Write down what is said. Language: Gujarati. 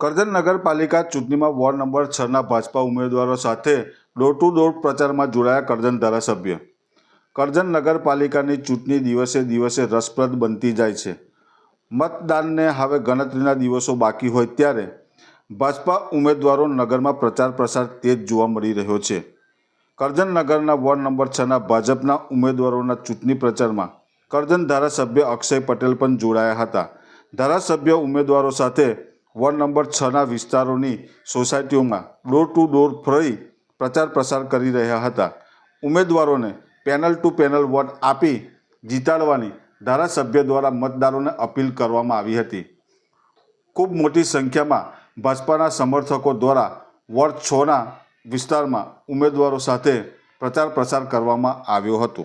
કરજણ નગરપાલિકા ચૂંટણીમાં વોર્ડ નંબર છના ભાજપા ઉમેદવારો સાથે ડોર ટુ ડોર પ્રચારમાં જોડાયા કરજણ ધારાસભ્ય. કરજણ નગરપાલિકાની ચૂંટણી દિવસે દિવસે રસપ્રદ બનતી જાય છે. મતદાનને હવે ગણતરીના દિવસો બાકી હોય ત્યારે ભાજપા ઉમેદવારો નગરમાં પ્રચાર પ્રસાર તેજ જોવા મળી રહ્યો છે. કરજણ નગરના વોર્ડ નંબર છના ભાજપના ઉમેદવારોના ચૂંટણી પ્રચારમાં કરજણ ધારાસભ્ય અક્ષય પટેલ પણ જોડાયા હતા. ધારાસભ્ય ઉમેદવારો સાથે વોર્ડ નંબર છના વિસ્તારોની સોસાયટીઓમાં ડોર ટુ ડોર ફરી પ્રચાર પ્રસાર કરી રહ્યા હતા. ઉમેદવારોને પેનલ ટુ પેનલ વોટ આપી જીતાડવાની ધારાસભ્ય દ્વારા મતદારોને અપીલ કરવામાં આવી હતી. ખૂબ મોટી સંખ્યામાં ભાજપાના સમર્થકો દ્વારા વોર્ડ છના વિસ્તારમાં ઉમેદવારો સાથે પ્રચાર પ્રસાર કરવામાં આવ્યો હતો.